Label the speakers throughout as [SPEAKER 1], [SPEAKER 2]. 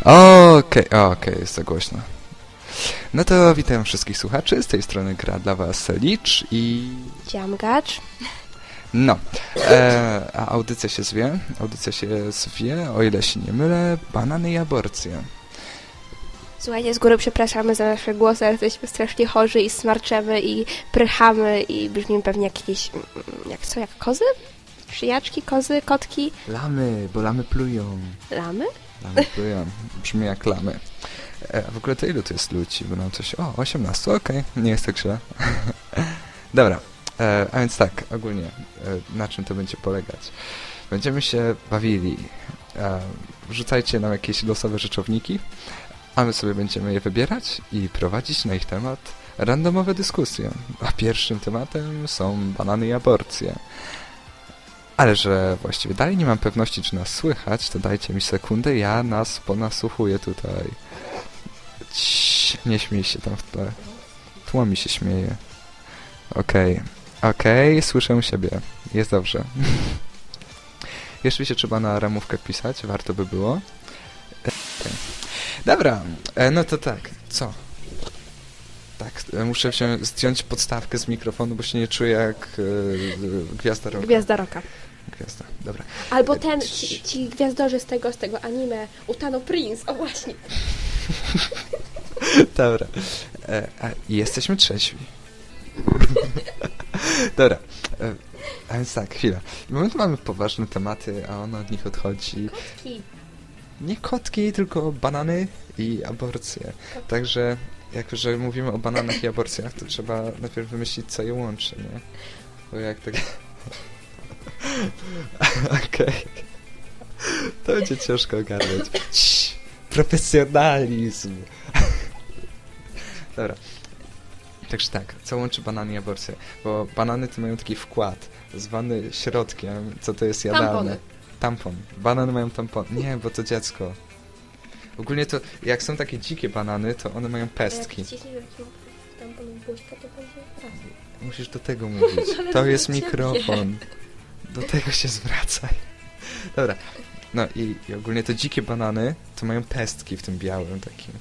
[SPEAKER 1] Okej, okej, jest za głośno. No to witam wszystkich słuchaczy, z tej strony gra dla was Licz i...
[SPEAKER 2] Ciamgacz.
[SPEAKER 1] No, e, a audycja się zwie, audycja się zwie, o ile się nie mylę, Banany i Aborcje.
[SPEAKER 2] Słuchajcie, z góry przepraszamy za nasze głosy, ale jesteśmy strasznie chorzy i smarczemy i prychamy i brzmimy pewnie jak jakieś... mm, jak co, jak kozy? Szyjaczki, kozy, kotki,
[SPEAKER 1] Lamy, bo lamy plują.
[SPEAKER 2] lamy?
[SPEAKER 1] Lamy plują, brzmi jak lamy. E, w ogóle to ilu to jest ludzi? Bo nam coś... O, 18, okej, nie jest tak źle. Dobra, e, a więc tak, ogólnie, e, na czym to będzie polegać? Będziemy się bawili. E, wrzucajcie nam jakieś losowe rzeczowniki, a my sobie będziemy je wybierać i prowadzić na ich temat randomowe dyskusje. A pierwszym tematem są banany i aborcje. Ale że właściwie dalej nie mam pewności, czy nas słychać, to dajcie mi sekundę, ja nas ponasłuchuję tutaj. Ciii, nie śmiej się tam w tle. Tło mi się śmieje. Okej, okej, słyszę siebie. Jest dobrze. Jeszcze się trzeba na ramówkę pisać, warto by było. E, okej. Dobra, e, no to tak, co? Tak, e, muszę wziąć, zdjąć podstawkę z mikrofonu, bo się nie czuję jak e, gwiazda roka.
[SPEAKER 2] Gwiazda roka.
[SPEAKER 1] Gwiazda, dobra.
[SPEAKER 2] Albo ten, ci, ci gwiazdorzy z tego, z tego anime, Utano Prince, o właśnie.
[SPEAKER 1] Dobra. E, a, jesteśmy trzeźwi. Dobra. E, a więc tak, chwila. Tu mamy poważne tematy, a on od nich odchodzi.
[SPEAKER 2] Kotki.
[SPEAKER 1] Nie kotki, tylko banany i aborcje. Także, jako że mówimy o bananach i aborcjach, to trzeba najpierw wymyślić, co je łączy, nie? Bo jak tak... Okej. To będzie ciężko ogarnąć. Profesjonalizm. Dobra. Także tak, co łączy banany i aborcję? Bo banany to mają taki wkład, zwany środkiem, co to jest jadalne.
[SPEAKER 2] Tampony.
[SPEAKER 1] Tampon. Banany mają tampon. Nie, bo to dziecko. Ogólnie to, jak są takie dzikie banany, to one mają pestki.
[SPEAKER 2] Jak wciśniesz to będzie razem.
[SPEAKER 1] Musisz do tego mówić.
[SPEAKER 2] Ale
[SPEAKER 1] To jest mikrofon. Do tego się zwracaj. Dobra. No i, i ogólnie to dzikie banany to mają pestki w tym białym takim.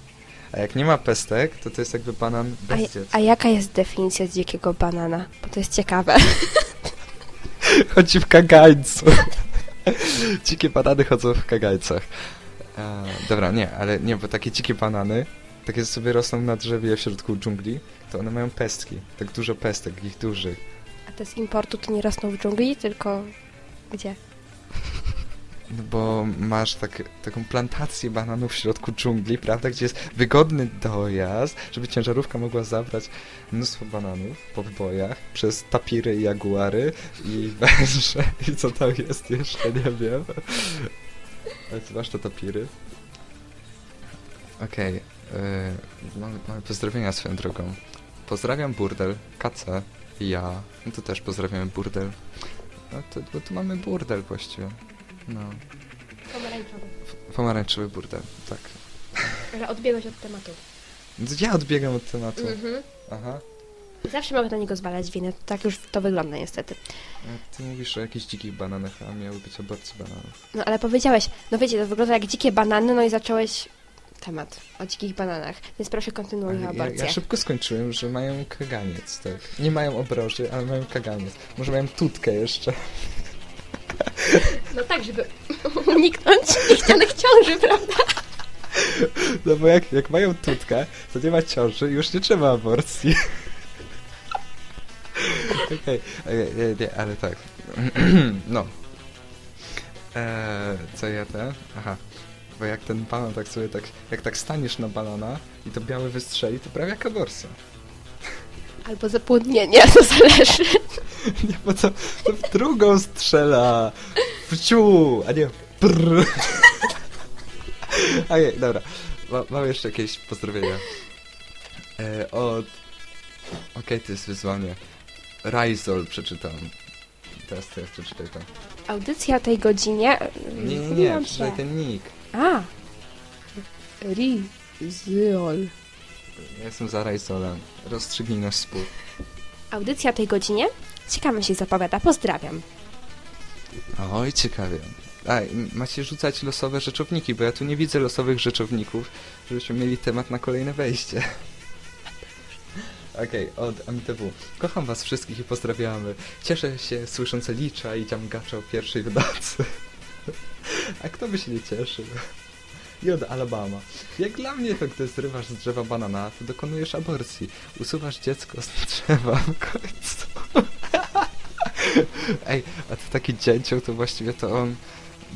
[SPEAKER 1] A jak nie ma pestek, to to jest jakby banan
[SPEAKER 2] A,
[SPEAKER 1] bez dziecka.
[SPEAKER 2] a jaka jest definicja dzikiego banana? Bo to jest ciekawe.
[SPEAKER 1] Chodzi w kagańcu. dzikie banany chodzą w kagańcach. E, dobra, nie, ale nie, bo takie dzikie banany, takie sobie rosną na drzewie w środku dżungli, to one mają pestki. Tak dużo pestek, ich dużych.
[SPEAKER 2] Te z importu to nie rosną w dżungli, tylko gdzie?
[SPEAKER 1] No bo masz tak, taką plantację bananów w środku dżungli, prawda, gdzie jest wygodny dojazd, żeby ciężarówka mogła zabrać mnóstwo bananów po bojach przez tapiry i jaguary i węże i co tam jest jeszcze, nie wiem. Ale te tapiry? Okej, yy, mamy, mamy pozdrowienia swoją drogą. Pozdrawiam burdel, KC ja. No to też pozdrawiamy burdel. No to, bo tu mamy burdel właściwie. No.
[SPEAKER 2] Pomarańczowy.
[SPEAKER 1] Pomarańczowy burdel, tak.
[SPEAKER 2] Ale odbiegłeś od tematu.
[SPEAKER 1] Ja odbiegam od tematu.
[SPEAKER 2] Mhm.
[SPEAKER 1] Aha.
[SPEAKER 2] Zawsze mogę na niego zwalać winę. Tak już to wygląda niestety.
[SPEAKER 1] A Ty mówisz o jakichś dzikich bananach, a miały być aborcje bananów.
[SPEAKER 2] No ale powiedziałeś, no wiecie, to wygląda jak dzikie banany, no i zacząłeś temat o dzikich bananach. Więc proszę kontynuuj
[SPEAKER 1] ja,
[SPEAKER 2] aborcję.
[SPEAKER 1] ja szybko skończyłem, że mają kaganiec, tak. Nie mają obroży, ale mają kaganiec. Może mają tutkę jeszcze.
[SPEAKER 2] No tak, żeby uniknąć niechcianych ciąży, prawda?
[SPEAKER 1] No bo jak, jak mają tutkę, to nie ma ciąży i już nie trzeba aborcji. Okej, okay. nie, nie, ale tak. no. Eee, co ja te? Aha. Bo jak ten banan tak sobie tak, jak tak staniesz na banana i to białe wystrzeli, to prawie jak aborcja.
[SPEAKER 2] Albo zapłodnienie, to zależy.
[SPEAKER 1] Nie, bo to, to w drugą strzela. W ciu, a nie prr. Okej, dobra. Ma, mam jeszcze jakieś pozdrowienia. E, od... Okej, to jest wyzwanie. Rajzol przeczytam. Teraz teraz przeczytaj to.
[SPEAKER 2] Audycja o tej godzinie...
[SPEAKER 1] Nie, nie, nie, przeczytaj ten nick.
[SPEAKER 2] A! Rizol.
[SPEAKER 1] Ja jestem za Rajzolem. Rozstrzygnij nasz spór.
[SPEAKER 2] Audycja o tej godzinie? Ciekawe się zapowiada. Pozdrawiam.
[SPEAKER 1] Oj, ciekawie. A, macie rzucać losowe rzeczowniki, bo ja tu nie widzę losowych rzeczowników, żebyśmy mieli temat na kolejne wejście. Okej, od MTW. Kocham was wszystkich i pozdrawiamy. Cieszę się słysząc Licza i Dziamgacza o pierwszej w nocy. A kto by się nie cieszył? I od Alabama. Jak dla mnie to, gdy zrywasz z drzewa banana, to dokonujesz aborcji. Usuwasz dziecko z drzewa w końcu. Ej, a to taki dzięcioł to właściwie to on...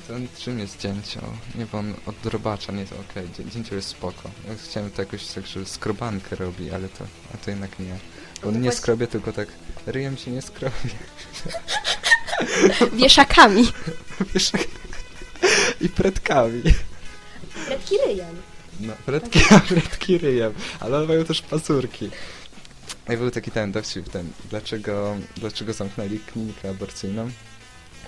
[SPEAKER 1] To on czym jest dzięcioł? Nie, bo on od drobacza, nie to okej, okay. dzięcioł jest spoko. Ja chciałem to jakoś tak, że skrobankę robi, ale to... A to jednak nie. Bo on nie
[SPEAKER 2] właśnie-
[SPEAKER 1] skrobie, tylko tak ryjem się nie skrobie.
[SPEAKER 2] Wieszakami.
[SPEAKER 1] Wiesz, I predkami.
[SPEAKER 2] Fredki ryjem.
[SPEAKER 1] No, fretki, a ryjem, ale one mają też pazurki. I był taki ten dowcip, ten, dlaczego, dlaczego zamknęli klinikę aborcyjną?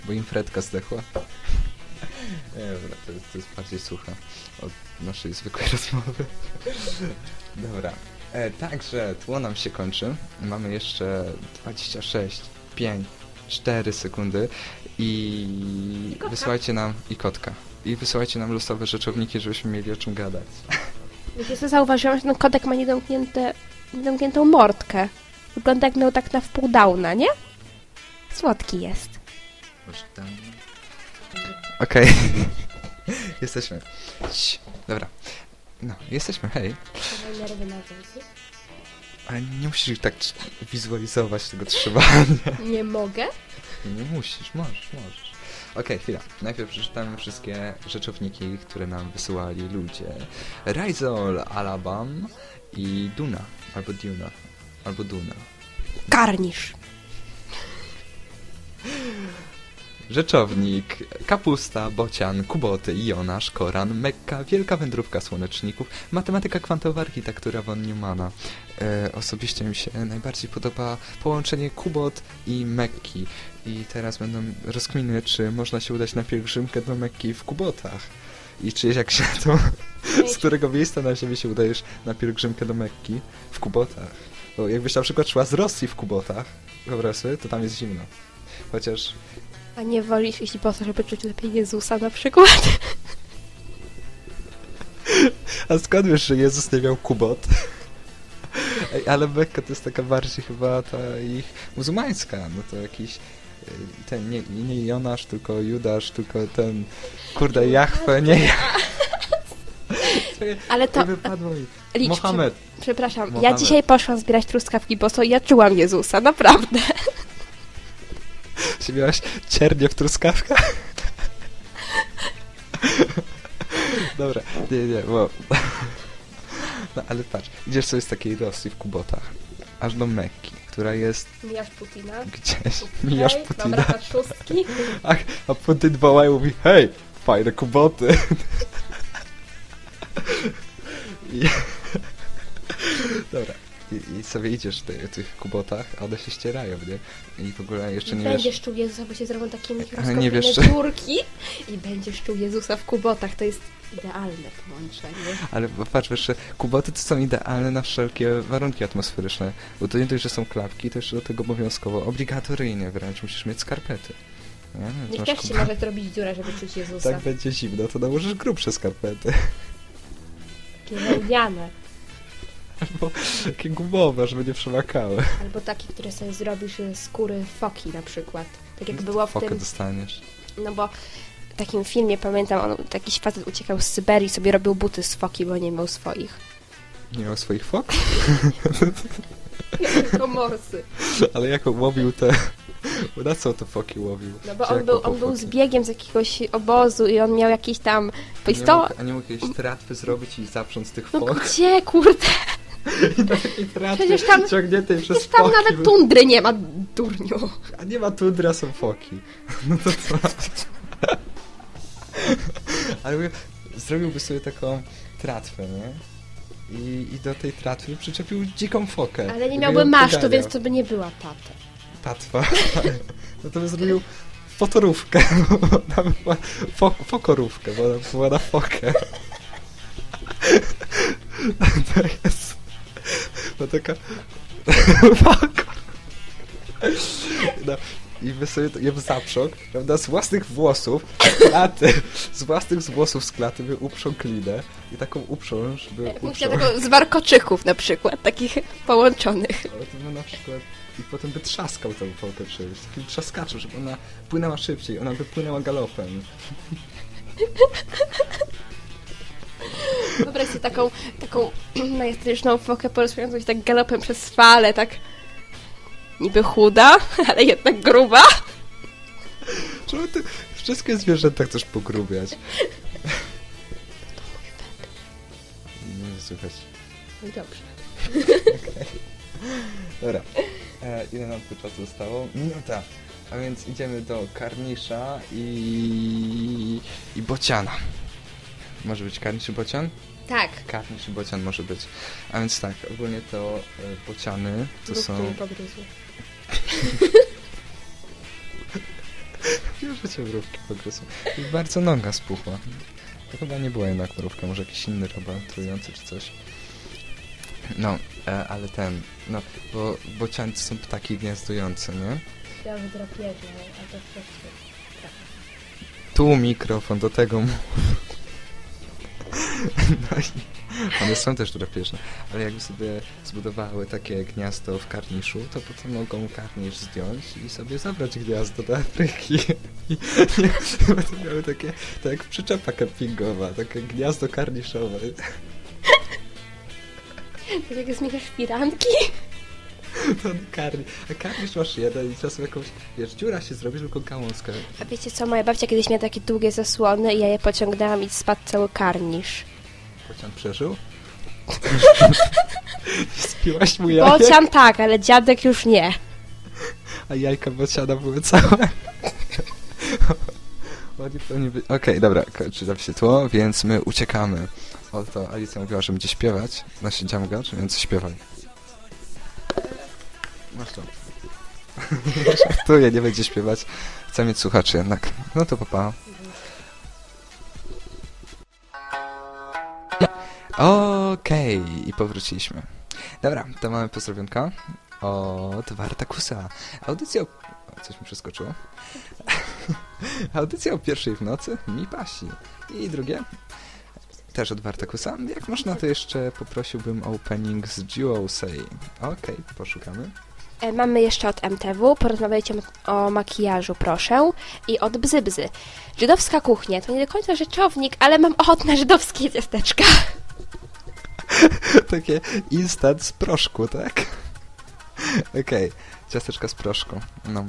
[SPEAKER 1] Bo im fretka zdechła. Nie, dobra, to, jest- to jest bardziej suche od naszej zwykłej rozmowy. Dobra, e, także tło nam się kończy. Mamy jeszcze 26, 5, 4 sekundy i
[SPEAKER 2] I
[SPEAKER 1] wysyłajcie nam i kotka. I wysyłajcie nam losowe rzeczowniki, żebyśmy mieli o czym gadać.
[SPEAKER 2] Wiecie co, zauważyłam, że ten kotek ma niedomknięte, niedomkniętą mordkę. Wygląda jak miał tak na wpół downa, nie? Słodki jest.
[SPEAKER 1] Okej. jesteśmy. Cii, Dobra. No, jesteśmy, hej. Ale nie musisz tak trz- wizualizować tego trzymania.
[SPEAKER 2] Nie mogę?
[SPEAKER 1] Nie musisz, możesz, możesz. Okej, chwila. Najpierw przeczytamy wszystkie rzeczowniki, które nam wysyłali ludzie. Rizol, Alabam i Duna. Albo Duna. Albo Duna.
[SPEAKER 2] Karnisz.
[SPEAKER 1] Rzeczownik, kapusta, bocian, kuboty, Jonasz, Koran, Mekka, wielka wędrówka słoneczników, matematyka kwantowa, architektura von Neumana. E, osobiście mi się najbardziej podoba połączenie kubot i Mekki. I teraz będą rozkminy, czy można się udać na pielgrzymkę do Mekki w kubotach. I czy jak się to, z którego miejsca na ziemi się udajesz na pielgrzymkę do Mekki w kubotach. Bo jakbyś na przykład szła z Rosji w kubotach, wyobraź sobie, to tam jest zimno. Chociaż
[SPEAKER 2] A nie wolisz iść po to, żeby czuć lepiej Jezusa na przykład?
[SPEAKER 1] A skąd wiesz, że Jezus nie miał kubot? Ej, ale Mekka to jest taka bardziej chyba ta ich muzułmańska, no to jakiś y, ten, nie, nie Jonasz, tylko Judasz, tylko ten, kurde, Jachwę, nie ja.
[SPEAKER 2] Ale to...
[SPEAKER 1] To wypadło mi.
[SPEAKER 2] Licz,
[SPEAKER 1] Mohamed.
[SPEAKER 2] Przepraszam, ja
[SPEAKER 1] Mohamed.
[SPEAKER 2] dzisiaj poszłam zbierać truskawki, bo to ja czułam Jezusa, naprawdę.
[SPEAKER 1] Czy miałaś ciernie w truskawkach? Dobra, nie, nie, bo... No ale patrz, idziesz sobie z takiej Rosji w kubotach, aż do Mekki, która jest
[SPEAKER 2] Mijasz Putina.
[SPEAKER 1] gdzieś, mijasz
[SPEAKER 2] Mam
[SPEAKER 1] Putina.
[SPEAKER 2] raka trzustki.
[SPEAKER 1] A, a Putin woła i mówi, hej, fajne kuboty. I... Dobra. I, I sobie idziesz w ty- tych kubotach, a one się ścierają, nie? I w ogóle jeszcze nie wiesz...
[SPEAKER 2] będziesz czuł Jezusa, bo się zrobią takie mikroskopijne
[SPEAKER 1] nie wiesz, czy-
[SPEAKER 2] dziurki i będziesz czuł Jezusa w kubotach. To jest idealne połączenie.
[SPEAKER 1] Ale patrz, wiesz, że kuboty to są idealne na wszelkie warunki atmosferyczne. Bo to nie dość, że są klapki, to jeszcze do tego obowiązkowo, obligatoryjnie wręcz, musisz mieć skarpety. Nie? Więc masz
[SPEAKER 2] też się
[SPEAKER 1] kubo-
[SPEAKER 2] może zrobić dziurę, żeby czuć Jezusa.
[SPEAKER 1] Tak będzie zimno, to nałożysz grubsze skarpety.
[SPEAKER 2] Takie wełniane.
[SPEAKER 1] Albo takie gumowe, żeby nie przemakały.
[SPEAKER 2] Albo takie, które sobie zrobisz ze skóry foki na przykład. Tak jak było w
[SPEAKER 1] Fokę
[SPEAKER 2] tym...
[SPEAKER 1] dostaniesz.
[SPEAKER 2] No bo w takim filmie, pamiętam, on, jakiś facet uciekał z Syberii, sobie robił buty z foki, bo nie miał swoich.
[SPEAKER 1] Nie miał swoich fok?
[SPEAKER 2] Tylko morsy.
[SPEAKER 1] Ale jak on łowił te... Na co te foki łowił?
[SPEAKER 2] No bo
[SPEAKER 1] Czy
[SPEAKER 2] on
[SPEAKER 1] jak
[SPEAKER 2] był, on był
[SPEAKER 1] foki?
[SPEAKER 2] zbiegiem z jakiegoś obozu i on miał jakiś tam
[SPEAKER 1] Nie
[SPEAKER 2] pistolet.
[SPEAKER 1] mógł, a nie mógł jakiejś tratwy zrobić i zaprząc tych
[SPEAKER 2] No
[SPEAKER 1] fok?
[SPEAKER 2] gdzie, kurde?
[SPEAKER 1] I takiej
[SPEAKER 2] Przecież tam-
[SPEAKER 1] ciągniętej przez
[SPEAKER 2] Przecież tam
[SPEAKER 1] foki.
[SPEAKER 2] nawet tundry nie ma, durniu.
[SPEAKER 1] A nie ma tundra, są foki. No to co? Ale mówię, zrobiłby sobie taką tratwę, nie? I, I do tej tratwy przyczepił dziką fokę.
[SPEAKER 2] Ale nie miałby masztu, więc to by nie była pata.
[SPEAKER 1] Tatwa. No to by zrobił fotorówkę. Fo fokorówkę, bo ona była na fokę. To jest... No taka... Fokor. No, i wy sobie to- je w zaprząg, prawda, z własnych włosów, klaty, z własnych włosów z klaty wy uprzą klinę i taką uprzą, żeby
[SPEAKER 2] Funkcja
[SPEAKER 1] uprzą,
[SPEAKER 2] tego z warkoczyków na przykład, takich połączonych.
[SPEAKER 1] ale to by na przykład i potem by trzaskał tą pałkę czymś, takim trzaskaczem, żeby ona płynęła szybciej, ona by płynęła galopem.
[SPEAKER 2] Wyobraź sobie taką, taką majestatyczną fokę porozmawiającą się tak galopem przez fale, tak niby chuda, ale jednak gruba.
[SPEAKER 1] Czemu ty wszystkie zwierzęta chcesz pogrubiać? Nie słychać.
[SPEAKER 2] No i dobrze.
[SPEAKER 1] Dobra. E, ile nam tu czasu zostało? Minuta. A więc idziemy do karnisza i... i bociana. Może być karnisz i bocian?
[SPEAKER 2] Tak.
[SPEAKER 1] Karnisz i bocian może być. A więc tak, ogólnie to e, bociany to są...
[SPEAKER 2] pogryzły.
[SPEAKER 1] Już cię mrówki pogryzły. I bardzo noga spuchła. To chyba nie była jednak mrówka, może jakiś inny robal trujący czy coś. No, e, ale ten, no, bo bociany to są ptaki gniazdujące, nie?
[SPEAKER 2] Ja że drapieżne, a to wszystko.
[SPEAKER 1] Tu mikrofon, do tego mów. No one są też drapieżne, ale jakby sobie zbudowały takie gniazdo w karniszu, to potem mogą karnisz zdjąć i sobie zabrać gniazdo do Afryki. I potem miały takie, tak jak przyczepa kempingowa, takie gniazdo karniszowe.
[SPEAKER 2] To jak zmieniasz firanki?
[SPEAKER 1] To karni, a karnisz masz jeden i czasem jakąś, wiesz, dziura się zrobi, tylko gałązkę.
[SPEAKER 2] A wiecie co, moja babcia kiedyś miała takie długie zasłony i ja je pociągnęłam i spadł cały karnisz.
[SPEAKER 1] Bocian przeżył? Spiłaś mu jajek?
[SPEAKER 2] Bocian tak, ale dziadek już nie.
[SPEAKER 1] A jajka bociana były całe. Okej, dobra, kończy się tło, więc my uciekamy. Oto Alicja mówiła, że będzie śpiewać. Znaczy dziamgacz, więc śpiewaj. Masz to. Żartuję, nie będzie śpiewać. Chcę mieć słuchaczy jednak. No to papa. Okej, i powróciliśmy. Dobra, to mamy pozdrowionka od Wartakusa. Audycja o... Coś mi przeskoczyło. Audycja o pierwszej w nocy mi pasi. I drugie też od Wartakusa. Jak można, to jeszcze poprosiłbym opening z Duosay. Okej, poszukamy.
[SPEAKER 2] E, Mamy jeszcze od MTW, porozmawiajcie o makijażu, proszę. I od Bzybzy. Żydowska kuchnia, to nie do końca rzeczownik, ale mam ochotę na żydowskie ciasteczka.
[SPEAKER 1] Takie instant z proszku, tak? Okej, ciasteczka z proszku. No.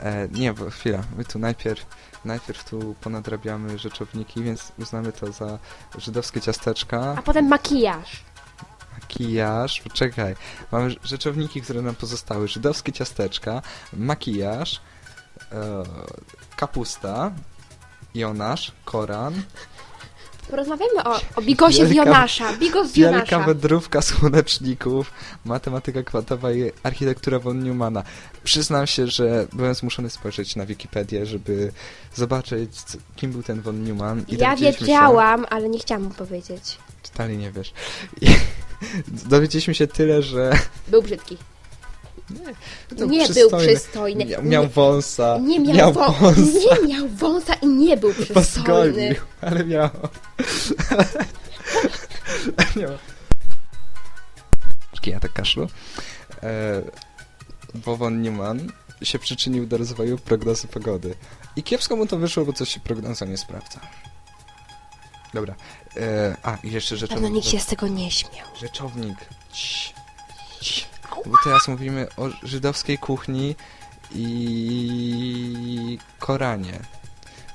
[SPEAKER 1] E, nie, bo chwila, my tu najpierw, najpierw tu ponadrabiamy rzeczowniki, więc uznamy to za żydowskie ciasteczka.
[SPEAKER 2] A potem makijaż.
[SPEAKER 1] Makijaż, poczekaj. Mamy rz- rzeczowniki, które nam pozostały. Żydowskie ciasteczka, makijaż, e, kapusta, Jonasz, Koran,
[SPEAKER 2] Porozmawiamy o, o bigosie z
[SPEAKER 1] Wielka-
[SPEAKER 2] Jonasza. Bigos z
[SPEAKER 1] wielka
[SPEAKER 2] Jonasza.
[SPEAKER 1] wędrówka słoneczników, matematyka kwantowa i architektura von Neumana. Przyznam się, że byłem zmuszony spojrzeć na Wikipedię, żeby zobaczyć, c- kim był ten von Neumann. I
[SPEAKER 2] Ja
[SPEAKER 1] dowiedzieliśmy
[SPEAKER 2] wiedziałam, ale nie chciałam mu powiedzieć.
[SPEAKER 1] Się, totalnie nie wiesz. I dowiedzieliśmy się tyle, że
[SPEAKER 2] Był brzydki.
[SPEAKER 1] to
[SPEAKER 2] nie
[SPEAKER 1] przystojny.
[SPEAKER 2] był przystojny.
[SPEAKER 1] Miał, miał wąsa.
[SPEAKER 2] nie, nie miał,
[SPEAKER 1] miał
[SPEAKER 2] wą-
[SPEAKER 1] wąsa.
[SPEAKER 2] Nie miał wąsa i nie był przystojny.
[SPEAKER 1] Pozgolił, ale miał. miał. Ja tak kaszlu. E, bo von Neumann się przyczynił do rozwoju prognozy pogody. I kiepsko mu to wyszło, bo coś się prognozą nie sprawdza. Dobra. E, a, i jeszcze
[SPEAKER 2] Pewno
[SPEAKER 1] rzeczownik.
[SPEAKER 2] nikt się z tego nie śmiał.
[SPEAKER 1] Rzeczownik. Cii. Cii. Bo teraz mówimy o żydowskiej kuchni i Koranie.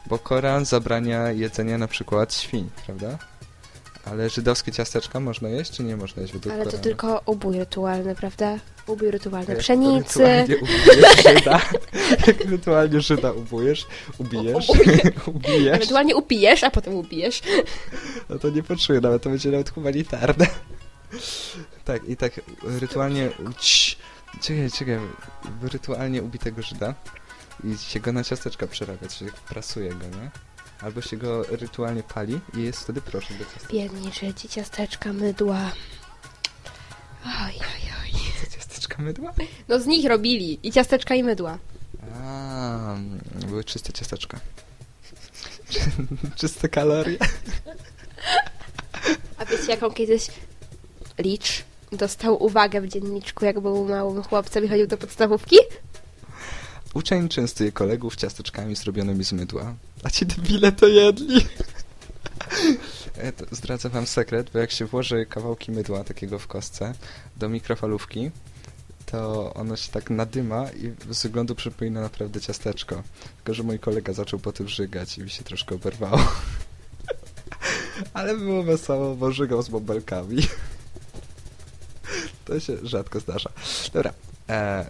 [SPEAKER 1] Bo Koran zabrania jedzenia na przykład świń, prawda? Ale żydowskie ciasteczka można jeść, czy nie można jeść według
[SPEAKER 2] Ale to
[SPEAKER 1] Koranu?
[SPEAKER 2] tylko ubój rytualny, prawda? Ubój rytualny
[SPEAKER 1] jak
[SPEAKER 2] pszenicy.
[SPEAKER 1] rytualnie ubijesz Żyda, jak rytualnie Żyda ubujesz, ubijesz, ubijesz,
[SPEAKER 2] Ewentualnie upijesz, a potem ubijesz.
[SPEAKER 1] no to nie poczuję nawet, to będzie nawet humanitarne. Tak, i tak rytualnie... Cii, Czekaj, czekaj, rytualnie ubitego Żyda i się go na ciasteczka przerabia, się prasuje go, nie? Albo się go rytualnie pali i jest wtedy proszek do ciasteczka.
[SPEAKER 2] Biedni Żydzi, ciasteczka, mydła. Oj, oj, oj.
[SPEAKER 1] Ciasteczka mydła?
[SPEAKER 2] No z nich robili. I ciasteczka, i mydła.
[SPEAKER 1] A, były czyste ciasteczka. Czy- Czyste kalorie.
[SPEAKER 2] A wiecie, jaką kiedyś Licz dostał uwagę w dzienniczku, jak był małym chłopcem i chodził do podstawówki?
[SPEAKER 1] Uczeń częstuje kolegów ciasteczkami zrobionymi z mydła. A ci debile to jedli. E, to Zdradzę wam sekret, bo jak się włoży kawałki mydła takiego w kostce do mikrofalówki, to ono się tak nadyma i z wyglądu przypomina naprawdę ciasteczko. Tylko, że mój kolega zaczął po tym żygać i mi się troszkę oberwało. Ale było wesoło, bo żygał z bąbelkami. To się rzadko zdarza. Dobra, e,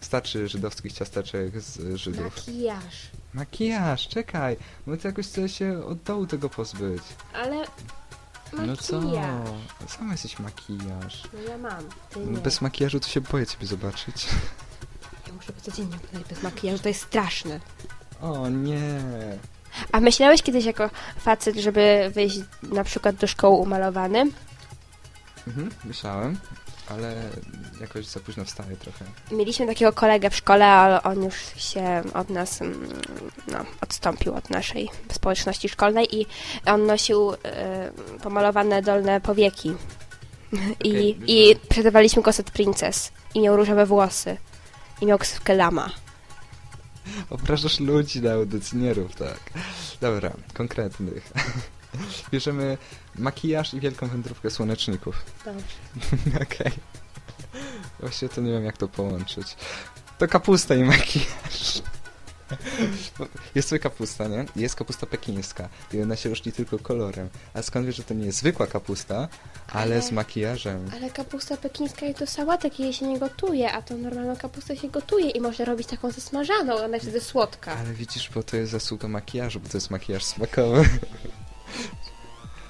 [SPEAKER 1] starczy żydowskich ciasteczek z Żydów.
[SPEAKER 2] Makijaż.
[SPEAKER 1] Makijaż, czekaj, bo ty jakoś chce się od dołu tego pozbyć.
[SPEAKER 2] Ale.
[SPEAKER 1] No co? Sama jesteś makijaż.
[SPEAKER 2] No ja mam, ty nie.
[SPEAKER 1] Bez makijażu to się boję ciebie zobaczyć.
[SPEAKER 2] Ja muszę być codziennie oglądać bez makijażu, to jest straszne.
[SPEAKER 1] O nie.
[SPEAKER 2] A myślałeś kiedyś jako facet, żeby wyjść na przykład do szkoły umalowany?
[SPEAKER 1] Mhm, myślałem, ale jakoś za późno wstaję trochę.
[SPEAKER 2] Mieliśmy takiego kolegę w szkole, ale on już się od nas mm, no, odstąpił od naszej społeczności szkolnej i on nosił e, pomalowane dolne powieki. I,
[SPEAKER 1] Okej,
[SPEAKER 2] I przedawaliśmy go set princess. I miał różowe włosy. I miał ksywkę lama.
[SPEAKER 1] Obrażasz ludzi na audycji, nie rób tak. Dobra, konkretnych. Bierzemy makijaż i wielką wędrówkę słoneczników.
[SPEAKER 2] Dobrze.
[SPEAKER 1] Okej. Właściwie to nie wiem jak to połączyć. To kapusta i makijaż. Bo Jest sobie kapusta, nie? Jest kapusta pekińska. I ona się różni tylko kolorem. A skąd wiesz, że to nie jest zwykła kapusta, ale
[SPEAKER 2] Ale-
[SPEAKER 1] z makijażem?
[SPEAKER 2] Ale kapusta pekińska i to sałatek jej się nie gotuje, a to normalną kapustę się gotuje i można robić taką zasmażaną, ona jest wtedy słodka.
[SPEAKER 1] Ale widzisz, bo to jest zasługa makijażu, bo to jest makijaż smakowy.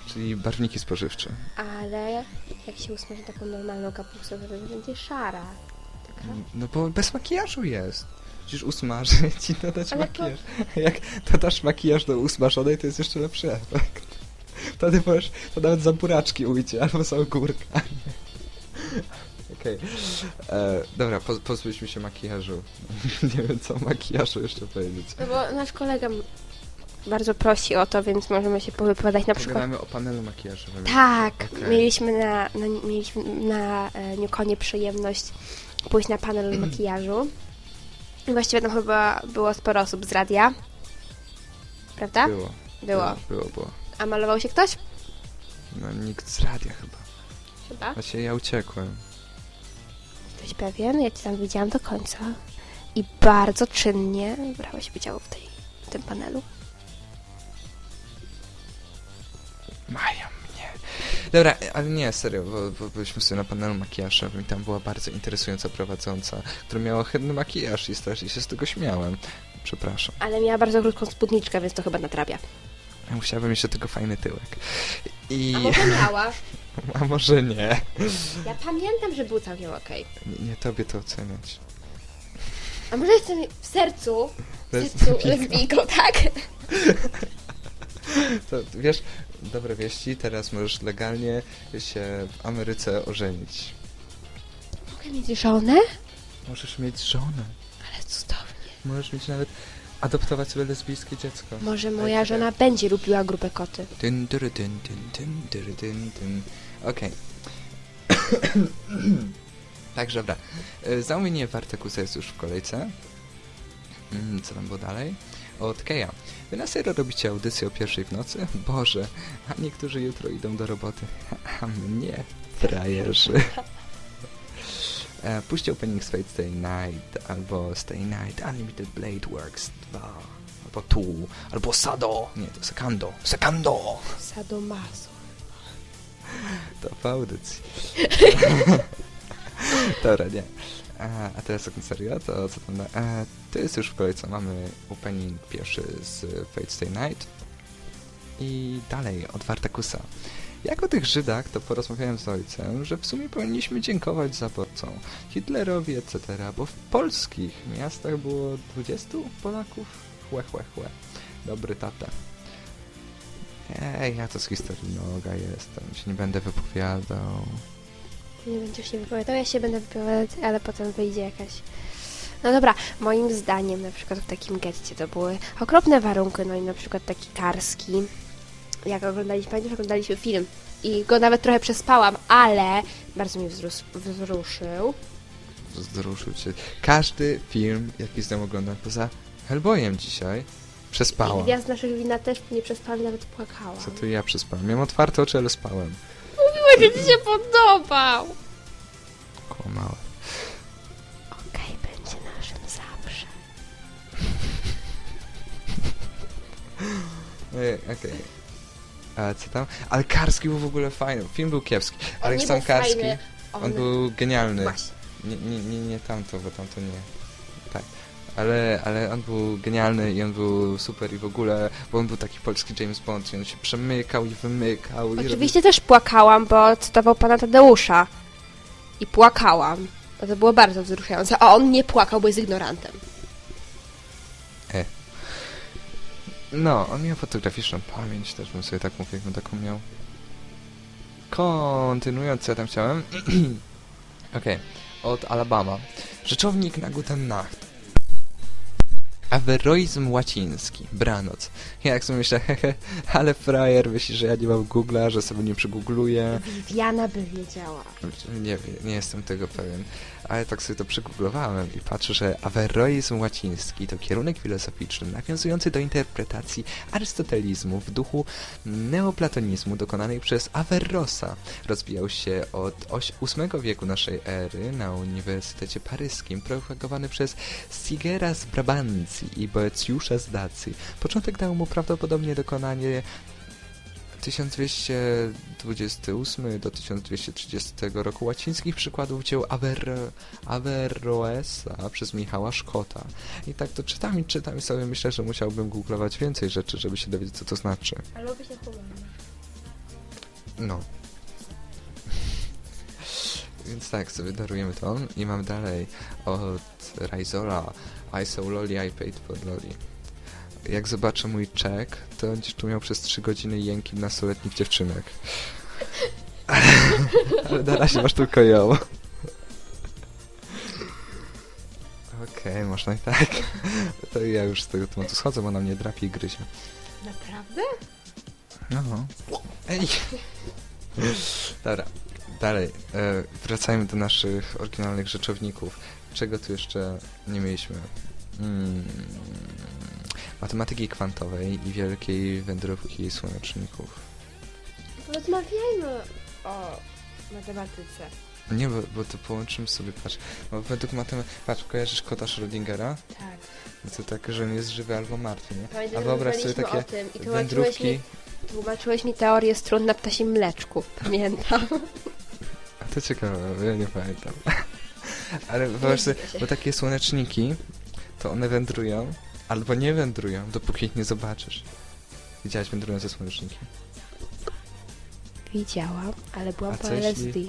[SPEAKER 1] Czyli barwniki spożywcze.
[SPEAKER 2] Ale jak się usmaży taką normalną kapustę, to będzie szara. Taka.
[SPEAKER 1] No bo bez makijażu jest. Musisz usmażyć i dodać
[SPEAKER 2] Ale to-
[SPEAKER 1] makijaż. Jak dodasz makijaż do usmażonej, to jest jeszcze lepszy efekt. Wtedy możesz, to nawet za buraczki ujdzie, albo za ogórka. Okej. E, Dobra, poz, pozbyliśmy się makijażu. Nie wiem, co o makijażu jeszcze powiedzieć.
[SPEAKER 2] No bo nasz kolega m- bardzo prosi o to, więc możemy się powypowiadać na przykład.
[SPEAKER 1] Pogadamy o panelu makijażowym.
[SPEAKER 2] Tak,
[SPEAKER 1] Okej.
[SPEAKER 2] mieliśmy na, na, mieliśmy na e, Newconie przyjemność pójść na panel makijażu. I właściwie tam chyba było sporo osób z radia. Prawda?
[SPEAKER 1] Było.
[SPEAKER 2] Było.
[SPEAKER 1] Było, było.
[SPEAKER 2] A malował się ktoś?
[SPEAKER 1] No nikt z radia chyba.
[SPEAKER 2] Chyba.
[SPEAKER 1] Właśnie ja uciekłem.
[SPEAKER 2] Jesteś pewien? Ja cię tam widziałam do końca. I bardzo czynnie brałeś udział w, tej, w tym panelu.
[SPEAKER 1] Mają mnie. Dobra, ale nie, serio, bo, bo byliśmy sobie na panelu makijażowym i tam była bardzo interesująca prowadząca, która miała ohydny makijaż i strasznie się z tego śmiałem. Przepraszam.
[SPEAKER 2] Ale miała bardzo krótką spódniczkę, więc to chyba natrapia.
[SPEAKER 1] Ja musiałbym mieć do tego fajny tyłek. I...
[SPEAKER 2] A może miała?
[SPEAKER 1] A może nie.
[SPEAKER 2] Ja pamiętam, że był całkiem okej.
[SPEAKER 1] nie. Nie tobie to oceniać.
[SPEAKER 2] A może jestem w sercu, w sercu
[SPEAKER 1] lesbijką,
[SPEAKER 2] tak?
[SPEAKER 1] To, wiesz, dobre wieści, teraz możesz legalnie się w Ameryce ożenić.
[SPEAKER 2] Mogę mieć żonę?
[SPEAKER 1] Możesz mieć żonę.
[SPEAKER 2] Ale cudownie.
[SPEAKER 1] Możesz mieć nawet adoptować sobie lesbijskie dziecko.
[SPEAKER 2] Może moja żona będzie lubiła grupę koty.
[SPEAKER 1] Dyn, dyry, dyn, dyn, dyn, dyry, dyn, dyn. Okej. Także dobra. E, Zamówienie Wartekusa jest już w kolejce. Mm, Co tam było dalej? Od Keja. Wy na serio robicie audycję o pierwszej w nocy? Boże, a niektórzy jutro idą do roboty. A mnie, frajerzy. E, Puśćcie opening Fate Stay Night, albo Stay Night Unlimited Blade Works 2, albo Tu, albo Sado, nie, to Sekando, Sekando!
[SPEAKER 2] Sadomaso.
[SPEAKER 1] To w audycji. Dobra, nie. A, a teraz tak serio, to co tam... E, to jest już w kolejce, mamy opening pierwszy z Fate Stay Night. I dalej, od Wartakusa. Jak o tych Żydach, to porozmawiałem z ojcem, że w sumie powinniśmy dziękować zaborcom, Hitlerowi, etc., bo w polskich miastach było 20 Polaków? Chłe, chłe, chłe. Dobry tata. Ej, ja to z historii noga jestem, się nie będę wypowiadał.
[SPEAKER 2] Nie będziesz się wypowiadał, ja się będę wypowiadać, ale potem wyjdzie jakaś No dobra, moim zdaniem na przykład w takim getcie to były okropne warunki, no i na przykład taki Karski, jak oglądaliśmy, pamiętasz, oglądaliśmy film i go nawet trochę przespałam, ale bardzo mnie wzrus- wzruszył.
[SPEAKER 1] Wzruszył cię. Każdy film, jaki z nią oglądam, poza Hellboyem dzisiaj,
[SPEAKER 2] I
[SPEAKER 1] przespałam.
[SPEAKER 2] Gwiazd naszych wina też nie przespałam, nawet płakałam.
[SPEAKER 1] Co tu ja przespałem? Miałem otwarte oczy, ale spałem.
[SPEAKER 2] Że ci się podobał!
[SPEAKER 1] Kłamałem.
[SPEAKER 2] Okej, będzie naszym zawsze.
[SPEAKER 1] Ej, Okej. A co tam? Ale Karski był w ogóle fajny. Film był kiepski. Ale
[SPEAKER 2] nie
[SPEAKER 1] sam
[SPEAKER 2] był
[SPEAKER 1] Karski,
[SPEAKER 2] fajny,
[SPEAKER 1] on był genialny.
[SPEAKER 2] Właśnie.
[SPEAKER 1] Nie, nie, nie, nie tamto, bo tamto nie. Ale, ale on był genialny i on był super i w ogóle, bo on był taki polski James Bond i on się przemykał i wymykał. I
[SPEAKER 2] Oczywiście też płakałam, bo cytował pana Tadeusza. I płakałam. To było bardzo wzruszające. A on nie płakał, bo jest ignorantem.
[SPEAKER 1] No, on miał fotograficzną pamięć, też bym sobie tak mówił, jakbym taką miał. Kontynuując, co ja tam chciałem. Okej, od Alabama. Rzeczownik na Guten Nacht. Aweroizm łaciński. Branoc. Ja jak sobie myślę, hehe, ale frajer myśli, że ja nie mam Google'a, że sobie nie przygoogluję.
[SPEAKER 2] Viviana by wiedziała.
[SPEAKER 1] Nie wiem, nie jestem tego pewien, ale tak sobie to przegooglowałem i patrzę, że aweroizm łaciński to kierunek filozoficzny nawiązujący do interpretacji arystotelizmu w duchu neoplatonizmu dokonanej przez Averrosa. Rozwijał się od VIII wieku naszej ery na Uniwersytecie Paryskim, propagowany przez Sigera z Brabancji i Boecjusza z Dacji. Początek dał mu prawdopodobnie dokonanie 1228 do 1230 roku łacińskich przykładów dzieł Aver Averroesa przez Michała Szkota. I tak to czytam i czytam i sobie myślę, że musiałbym googlować więcej rzeczy, żeby się dowiedzieć, co to znaczy.
[SPEAKER 2] Się
[SPEAKER 1] No. Więc tak, sobie darujemy to i mam dalej od Raizora I saw Loli, I paid for Loli. Jak zobaczę mój czek, to będziesz tu miał przez 3 godziny jęki nastoletnich dziewczynek. Ale na razie masz tylko ją. Okej, można i tak. To ja już z tego tematu schodzę, bo na mnie drapie i gryzie.
[SPEAKER 2] Naprawdę?
[SPEAKER 1] No. Ej! Dobra, dalej. E, wracajmy do naszych oryginalnych rzeczowników. Czego tu jeszcze nie mieliśmy? Mm, matematyki kwantowej i wielkiej wędrówki słoneczników.
[SPEAKER 2] Rozmawiajmy o matematyce.
[SPEAKER 1] Nie, bo, bo to połączymy sobie, patrz. Bo według matematyki... Patrz, kojarzysz kota Schrödingera?
[SPEAKER 2] Tak.
[SPEAKER 1] No to tak, że on jest żywy albo martwy, nie?
[SPEAKER 2] Pamiętam,
[SPEAKER 1] A wyobraź sobie takie
[SPEAKER 2] tym i tłumaczyłeś mi,
[SPEAKER 1] wędrówki...
[SPEAKER 2] tłumaczyłeś mi teorię strun na ptasim mleczku. Pamiętam.
[SPEAKER 1] A to ciekawe, bo ja nie pamiętam. Ale wyobraź sobie, bo takie słoneczniki, to one wędrują, albo nie wędrują, dopóki ich nie zobaczysz. Widziałaś wędrujące słoneczniki?
[SPEAKER 2] Widziałam, ale byłam
[SPEAKER 1] A
[SPEAKER 2] po
[SPEAKER 1] co jeśli-
[SPEAKER 2] LSD.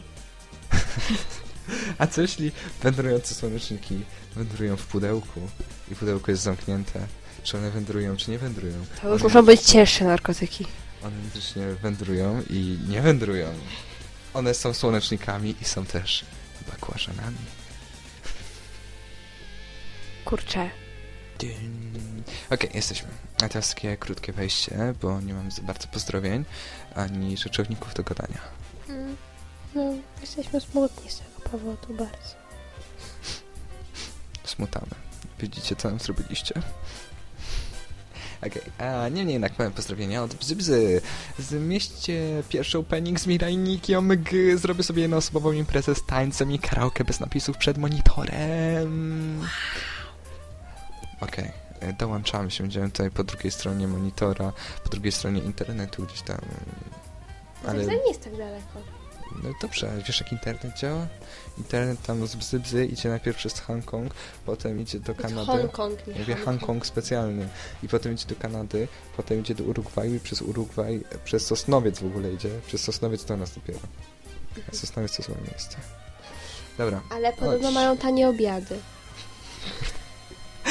[SPEAKER 1] A co jeśli wędrujące słoneczniki wędrują w pudełku i pudełko jest zamknięte? Czy one wędrują, czy nie wędrują?
[SPEAKER 2] To już muszą być cięższe narkotyki.
[SPEAKER 1] One faktycznie wędrują i nie wędrują. One są słonecznikami i są też bakłażanami.
[SPEAKER 2] Kurczę.
[SPEAKER 1] Okej, jesteśmy. A teraz takie krótkie wejście, bo nie mam za bardzo pozdrowień, ani rzeczowników do gadania.
[SPEAKER 2] Mm, No, jesteśmy smutni z tego powodu bardzo.
[SPEAKER 1] Smutamy. Widzicie, co nam zrobiliście? Okej, a niemniej jednak powiem pozdrowienia od Bzybzy. Zmieście pierwszy opening z Mirajniki OMG. Zrobię sobie jednoosobową imprezę z tańcem i karaoke bez napisów przed monitorem. Okej, e, dołączamy się. Będziemy tutaj po drugiej stronie monitora, po drugiej stronie internetu gdzieś tam. Ale...
[SPEAKER 2] nie jest tak daleko.
[SPEAKER 1] No dobrze, wiesz jak internet działa? Internet tam z bzy, bzy idzie najpierw przez Hongkong, potem idzie do Kanady.
[SPEAKER 2] Hongkong, nie
[SPEAKER 1] Mówię Hongkong specjalny. I potem idzie do Kanady, potem idzie do Urugwaju i przez Urugwaj, przez Sosnowiec w ogóle idzie. Przez Sosnowiec do nas dopiero. A Sosnowiec to złe miejsce. Dobra,
[SPEAKER 2] Ale podobno
[SPEAKER 1] Chodź.
[SPEAKER 2] mają tanie obiady.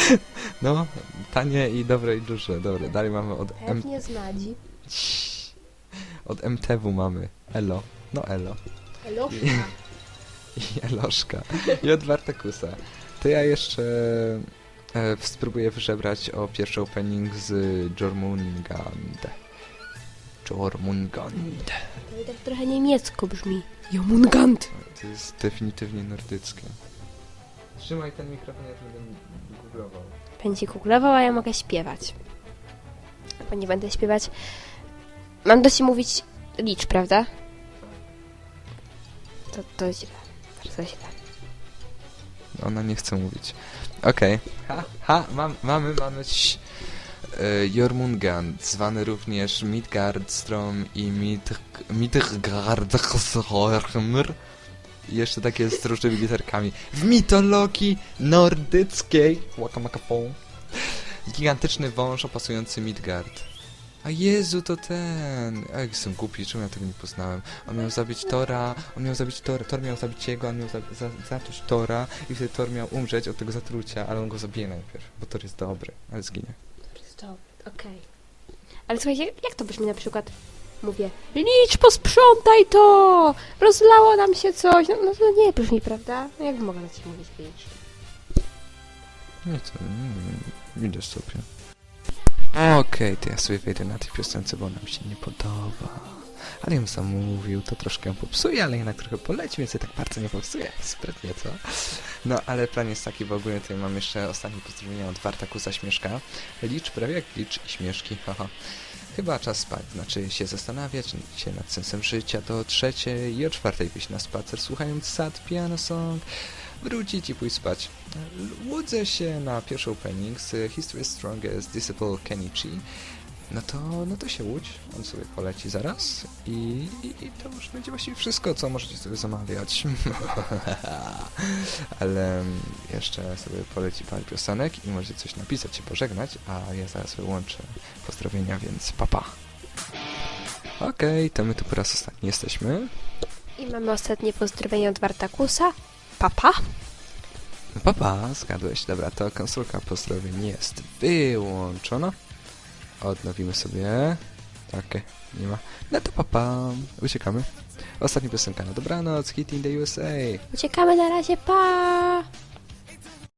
[SPEAKER 1] no, tanie i dobre i duże. Dobra, dalej mamy od, M
[SPEAKER 2] Pewnie z Madzi.
[SPEAKER 1] od MTW mamy Elo. No Elo.
[SPEAKER 2] Eluszka.
[SPEAKER 1] I Eloszka. I od Wartekusa. To ja jeszcze e, spróbuję wyżebrać o pierwszy opening z Jormungand. Jormungand.
[SPEAKER 2] To tak trochę niemiecko brzmi. Jomungand.
[SPEAKER 1] To jest definitywnie nordyckie. Trzymaj ten mikrofon, ja będę googlował.
[SPEAKER 2] Będzie googlował, a ja mogę śpiewać. Bo nie będę śpiewać. Mam do ci mówić licz, prawda? To, to źle. Bardzo źle.
[SPEAKER 1] Ona nie chce mówić. Okej. Ha, ha, mam, mamy, mamy. ś- E, Jormungand, zwany również Midgardstrom i Midg- Midgardstrom. Jeszcze takie z różnymi literkami. W mitologii nordyckiej. Łakamakafu. Gigantyczny wąż opasujący Midgard. A Jezu, to ten. Jak jestem głupi, czemu ja tego nie poznałem? On miał zabić Tora, on miał zabić Tora, Thor miał zabić jego, on miał za, za, Tora i wtedy Thor miał umrzeć od tego zatrucia, ale on go zabije najpierw, bo Thor jest dobry, ale zginie.
[SPEAKER 2] Stop, okej. Ale słuchajcie, jak to brzmi na przykład? Mówię, licz, posprzątaj to! Rozlało nam się coś. No, no to nie brzmi, prawda? No jak mogę na ci mówić licz?
[SPEAKER 1] Nie, to nie idę sobie. Okej, to ja sobie wejdę na tej piosence, bo ona mi się nie podoba. Ale ją zamówił, to troszkę ją popsuje, ale jednak trochę poleci, więc ja tak bardzo nie popsuje. Sprytnie, co? No, ale plan jest taki, bo ogólnie tutaj mam jeszcze ostatnie pozdrowienia od Wartakusa Śmieszka. Licz, prawie jak licz i śmieszki, haha. Chyba czas spać, znaczy się zastanawiać się nad sensem życia do trzeciej i o czwartej wyjść na spacer, słuchając sad piano song, wrócić i pójść spać. Łudzę się na pierwszy opening z History Strongest Disciple Kenichi. No to, no to się łódź, on sobie poleci zaraz i, i, i to już będzie właściwie wszystko, co możecie sobie zamawiać. Ale mm, jeszcze sobie poleci parę piosenek i możecie coś napisać, się pożegnać, a ja zaraz wyłączę pozdrowienia, więc papa. Okej, to my tu po raz ostatni jesteśmy.
[SPEAKER 2] I mamy ostatnie pozdrowienie od Wartakusa. Papa.
[SPEAKER 1] Papa, zgadłeś. Dobra, to konsolka pozdrowień jest wyłączona. Odnowimy sobie. Okej, nie ma. No to papa, uciekamy. Ostatnia piosenka na dobranoc, Hit in the USA.
[SPEAKER 2] Uciekamy na razie, pa!